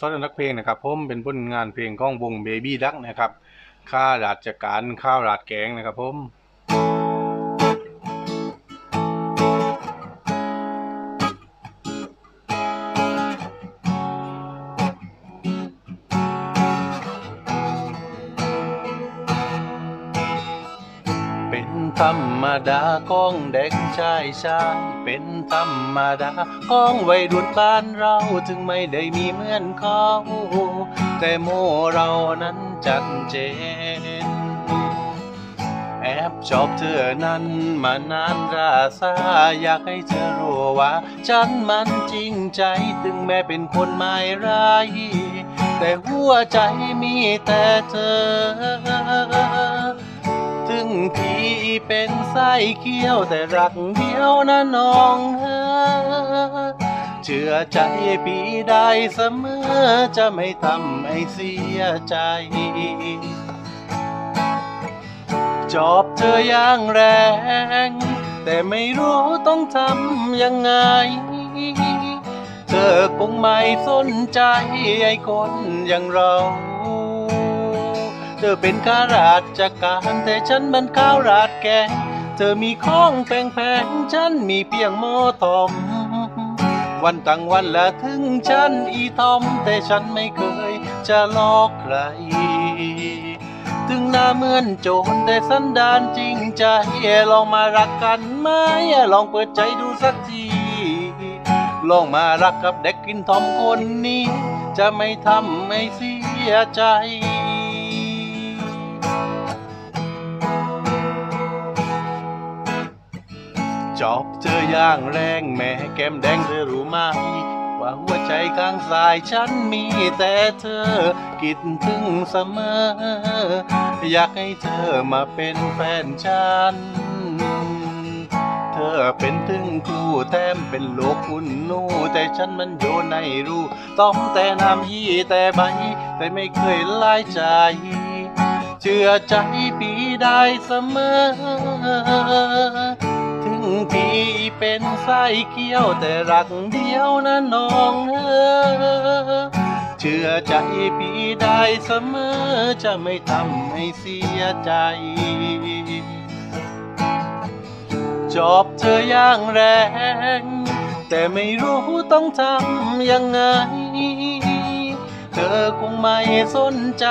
ซอนนักเพลงนะครับผมเป็นผลงานเพลงของวงเบบี้ดักนะครับข้าราชการข้าวราดแกงนะครับผม ธรรมดาของเด็กชายชายเป็นธรรมดาของวัยรุ่นบ้านเราถึงไม่ได้มีเหมือนเขาแต่โมเรานั้นจัดเจน แอบชอบเธอนั้นมานานราซาอยากให้เธอรู้ว่า ฉันมันจริงใจถึงแม้เป็นคนไม่ร้ายแต่หัวใจมีแต่เธอ ถึงพี่เป็นไส้เขี้ยวแต่รักเดียวนะน้องเอ้อเชื่อใจพี่ได้เสมอจะไม่ทำให้เสียใจ จอบเธออย่างแรง แต่ไม่รู้ต้องทำยังไง เธอคงไม่สนใจไอ้คนอย่างเรา เธอเป็นข้าราชการแต่ฉันมันข้าวราดแกงเธอมีข้องแพงๆฉันมีเพียงหมอทอม วันตั้งวันละถึงฉันอีทอม แต่ฉันไม่เคยจะหลอกใคร ถึงหน้าเหมือนโจรแต่สันดานจริงใจลองมารักกันไหมลองเปิดใจดูสักทีลองมารักกับเด็กกินทอมคนนี้ จะไม่ทำให้เสียใจ จอบเธออย่างแรงแม่แก้มแดงเธอรู้ไหมว่าหัวใจข้างซ้ายฉันมีแต่เธอคิดถึงเสมอ อยากให้เธอมาเป็นแฟนฉัน เธอเป็นถึงครูแถมเป็นโลกคุณนูแต่ฉันมันอยู่ในรูต้องแต่น้ำยี่แต่ใบ แต่ไม่เคยลายใจ เชื่อใจปีได้เสมอ พี่เป็นไส้เกี้ยวแต่รักเดียวนะน้องเออเชื่อใจพี่ได้เสมอจะไม่ทำให้เสียใจ จอบเธออย่างแรง แต่ไม่รู้ต้องทำยังไง เธอคงไม่สนใจ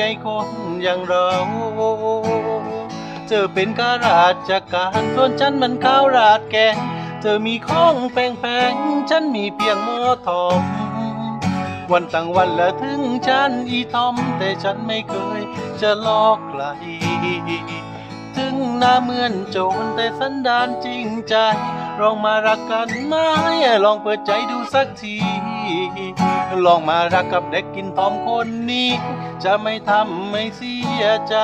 ไอ้คนอย่างเรา เธอเป็นข้าราชการส่วนฉันมันข้าวราดแกงเธอมีข้องแพงๆฉันมีเพียงหมอทอมวันตั้งวันละถึงฉันอีทอม แต่ฉันไม่เคยจะลอกใครถึงหน้าเหมือนโจรแต่สันดานจริงใจลองมารักกันไหมลองเปิดใจดูสักที ลองมารักกับเด็กกินทอมคนนี้ จะไม่ทำให้เสียใจ